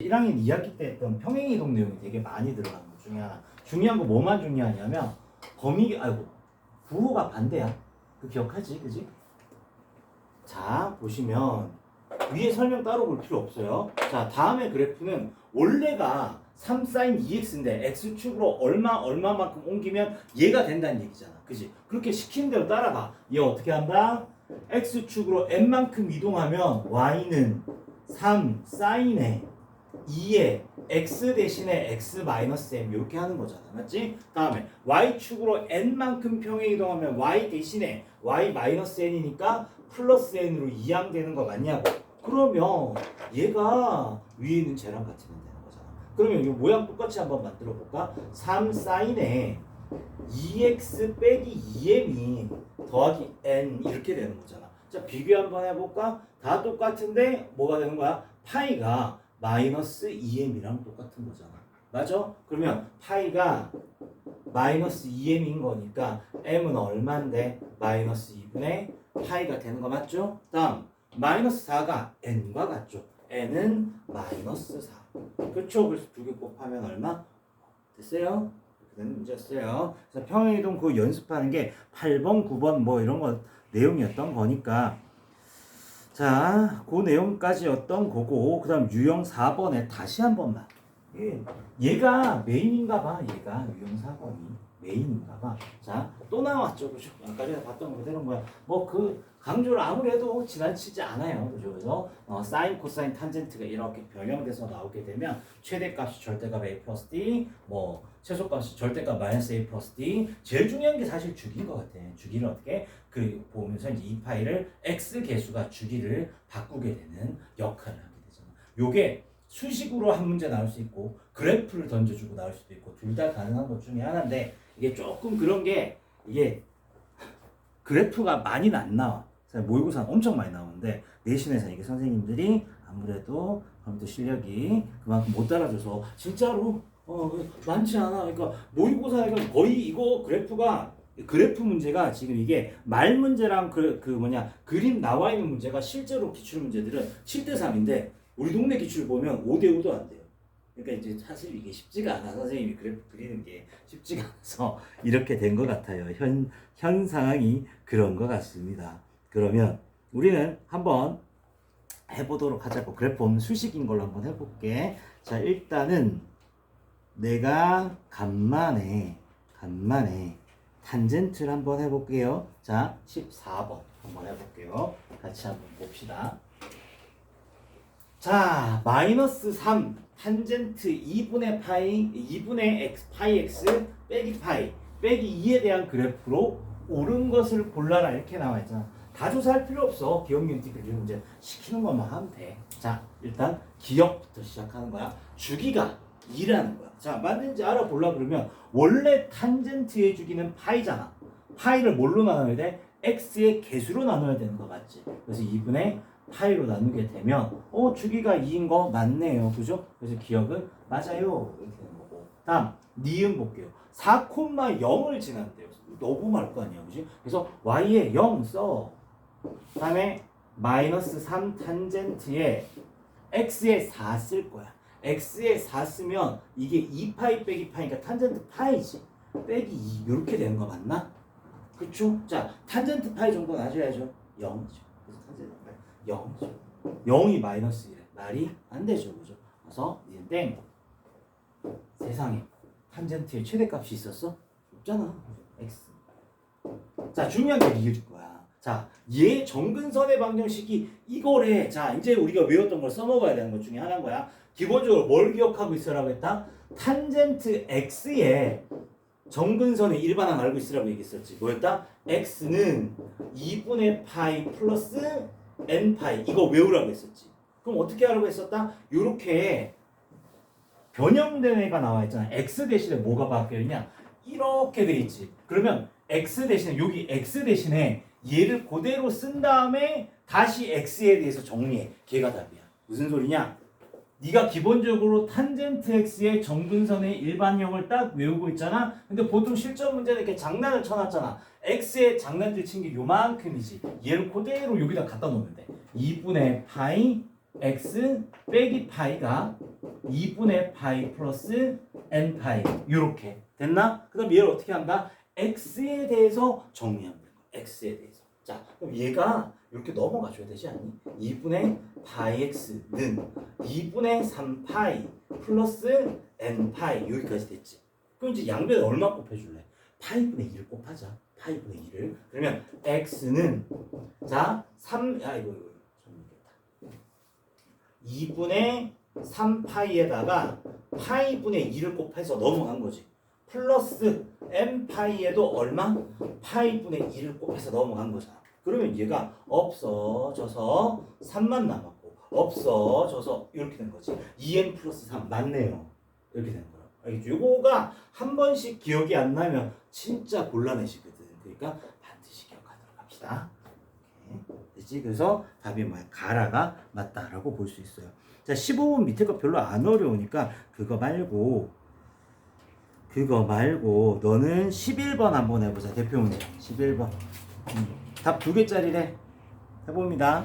1학년 2학기 때 했던 평행이동 내용이 되게 많이 들어가는 것 중에 하나. 중요한 거 뭐만 중요하냐면 범위 아이고 부호가 반대야. 그 기억하지, 그지? 자 보시면 위에 설명 따로 볼 필요 없어요. 자 다음에 그래프는 원래가 3 sin 2x인데 x축으로 얼마 얼마만큼 옮기면 얘가 된다는 얘기잖아. 그지? 그렇게 시키는 대로 따라가. 얘 어떻게 한다? x축으로 n만큼 이동하면 y는 3 sin에 2에 x 대신에 x 마이너스 m 이렇게 하는 거잖아. 맞지? 다음에 y축으로 n만큼 평행 이동하면 y 대신에 y 마이너스 n이니까 플러스 n으로 이항되는 거 맞냐고. 그러면 얘가 위에 있는 쟤랑 같으면 되는 거잖아. 그러면 이 모양 똑같이 한번 만들어 볼까? 3 사인에 2x 빼기 2m이 더하기 n 이렇게 되는 거잖아. 자 비교 한번 해볼까? 다 똑같은데 뭐가 되는 거야? 파이가 마이너스 2m이랑 똑같은 거잖아. 맞아? 그러면 파이가 마이너스 2m인 거니까 m은 얼마인데 마이너스 2분의 파이가 되는 거 맞죠? 다음 마이너스 4가 n과 같죠? n은 마이너스 4. 그렇죠? 그래서 두 개 곱하면 얼마? 됐어요? 되는 문제였어요. 그래서 평행이동 그 연습하는 게 8번, 9번 뭐 이런 거 내용이었던 거니까 자, 그 내용까지였던 거고 그 다음 유형 4번에 다시 한 번만. 예, 얘가 메인인가 봐. 얘가 유형 4번이 메인인가 봐. 자, 또 나왔죠. 그죠? 아까 전에 봤던 거 그대로 뭐야. 뭐 그 강조를 아무래도 지나치지 않아요. 그죠? 그래서 어, 사인, 코사인, 탄젠트가 이렇게 변형돼서 나오게 되면 최대값이 절대값 a 플러스 d, 뭐 최소값이 절대값 마이너스 a 플러스 d. 제일 중요한 게 사실 주기인 것 같아. 주기를 어떻게 그 보면서 이제 이 파일을 x 개수가 주기를 바꾸게 되는 역할을 하게 되잖아. 요게 수식으로 한 문제 나올 수 있고 그래프를 던져주고 나올 수도 있고 둘 다 가능한 것 중에 하나인데 이게 조금 그런 게 이게 그래프가 많이는 안 나와. 모의고사 엄청 많이 나오는데 내신에서 이게 선생님들이 아무래도 컴퓨터 실력이 그만큼 못 따라줘서 진짜로 어 많지 않아. 그러니까 모의고사가 거의 이거 그래프가 그래프 문제가 지금 이게 말 문제랑 그, 그 뭐냐 그림 나와 있는 문제가 실제로 기출 문제들은 7대 3인데 우리 동네 기출 보면 5대 5도 안 돼요. 그러니까 이제 사실 이게 쉽지가 않아 선생님이 그래프 그리는 게 쉽지가 않아서 이렇게 된 것 같아요. 현, 현 상황이 그런 것 같습니다. 그러면 우리는 한번 해보도록 하자고 그래프 없는 수식인 걸로 한번 해볼게. 자 일단은 내가 간만에 간만에 탄젠트를 한번 해볼게요. 자 14번 한번 해볼게요. 같이 한번 봅시다. 자, 마이너스 3 탄젠트 2분의 파이 2분의 x 파이 x 빼기 파이 빼기 2에 대한 그래프로 옳은 것을 골라라 이렇게 나와 있잖아. 다 조사할 필요 없어. 기억 유니티 그리는 문제 시키는 것만 하면 돼. 자, 일단 기억부터 시작하는 거야. 주기가 2라는 거야. 자, 맞는지 알아보려 그러면 원래 탄젠트의 주기는 파이잖아. 파이를 뭘로 나눠야 돼? x의 개수로 나눠야 되는 거 맞지? 그래서 2분의 파이로 나누게 되면 어 주기가 2인 거 맞네요. 그죠? 그래서 기억은 맞아요. 이렇게 되는 거고. 다음 니은 볼게요. 4,0을 지난대요. 너무 많을 거 아니야 그지? 그래서 y에 0써. 다음에 마이너스 3 탄젠트에 x에 4 쓸 거야. x에 4 쓰면 이게 2파이 빼기 파이니까 탄젠트 파이지. 빼기 2 이렇게 되는 거 맞나? 그쵸? 자 탄젠트 파이 정도는 아셔야죠. 0이죠. 그래서 탄젠트 0이죠. 0이 마이너스 1에 말이 안 되죠. 그죠? 그래서 이제 땡. 세상에 탄젠트의 최대값이 있었어? 없잖아. x. 자, 중요한 게 리을일 거야. 자, 얘 정근선의 방정식이 이거래. 자, 이제 우리가 외웠던 걸 써먹어야 되는 것 중에 하나인 거야. 기본적으로 뭘 기억하고 있으라고 했다? 탄젠트 x의 정근선의 일반항 알고 있으라고 얘기했었지. 뭐였다? x는 2분의 파이 플러스 n파이 이거 외우라고 했었지. 그럼 어떻게 하라고 했었다? 요렇게 변형된 애가 나와 있잖아. x 대신에 뭐가 바뀌어 있냐? 이렇게 돼 있지. 그러면 x 대신에 여기 x 대신에 얘를 그대로 쓴 다음에 다시 x에 대해서 정리해. 걔가 답이야. 무슨 소리냐? 네가 기본적으로 탄젠트 x의 정근선의 일반형을 딱 외우고 있잖아. 근데 보통 실전 문제는 이렇게 장난을 쳐놨잖아. x의 장난질 친 게 요만큼이지. 얘를 그대로 여기다 갖다 놓으면 돼. 2분의 파이 x 빼기 파이가 2분의 파이 플러스 n 파이 이렇게 됐나? 그 다음 얘를 어떻게 한다? x에 대해서 정리하면 거야. x에 대해서. 자, 그럼 얘가 이렇게 넘어가 줘야 되지 않니? 2분의 파이 x는 2분의 3 파이 플러스 n 파이 여기까지 됐지. 그럼 이제 양변에 얼마 곱해줄래? 파이분의 1을 곱하자. 파이분의 1을. 그러면 x는 자 3, 아 이거 이거 좀 모르겠다. 2분의 3 파이에다가 파이분의 2를 곱해서 넘어간 거지. 플러스 n 파이에도 얼마? 파이분의 2를 곱해서 넘어간 거잖아. 그러면 얘가 없어져서 3만 남았고 없어져서 이렇게 된 거지. 2n 플러스 3 맞네요. 이렇게 되는 거야. 알겠죠? 요거가 한 번씩 기억이 안 나면 진짜 곤란해지거든. 그러니까 반드시 기억하도록 합시다. 됐지? 그래서 답이 뭐야? 가라가 맞다라고 볼 수 있어요. 자, 15번 밑에 거 별로 안 어려우니까 그거 말고 그거 말고 너는 11번 한번 해보자. 대표 문제. 11번. 음. 답 두 개짜리래. 해봅니다.